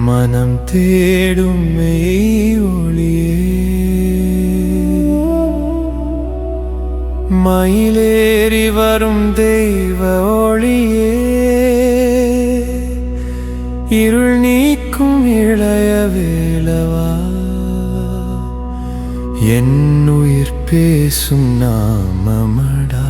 மனம் தேடும் ஒளியே மயிலேறி வரும் தெய்வ ஒளியே இருள் நீக்கும் இளைய வேளவா என்னுயிர் பேசும் நாமமடா.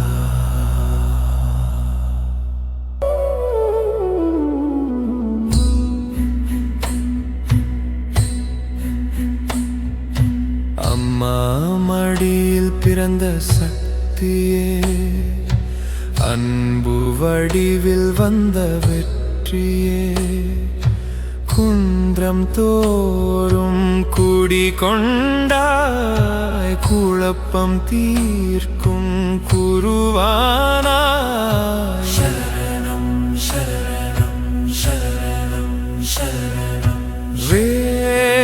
அம்மா மடியில் பிறந்த சக்தியே அன்பு வடிவில் வந்த வெற்றியே. குன்றம் தோறும் கூடி கொண்டாய் குழப்பம் தீர்க்கும் குருவானாய். சரணம் சரணம் சரணம் சரணம். வேலொன்று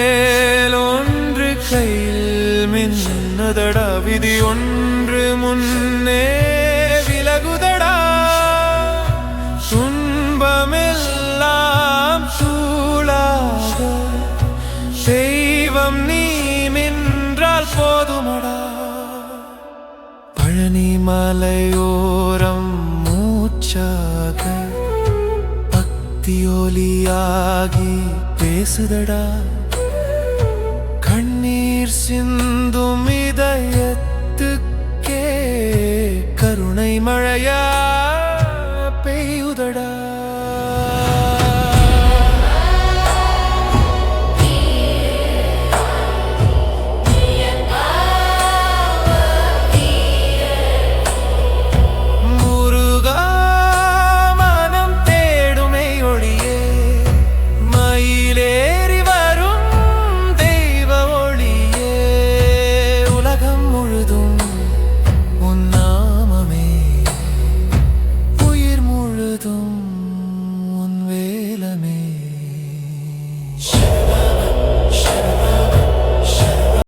கையில் மின்னதடா விதி ஒன்று முன்னே விலகுதடா. துன்பமெல்லாம் தெய்வம் நீ மின்றால் போதுமடா. பழனி மலையோரம் மூச்சாக பக்தியோலியாகி பேசுதடா. கண்ணீர் சிந்தும் இதயத்துக்கே கருணை மழையா பெய்யுதடா.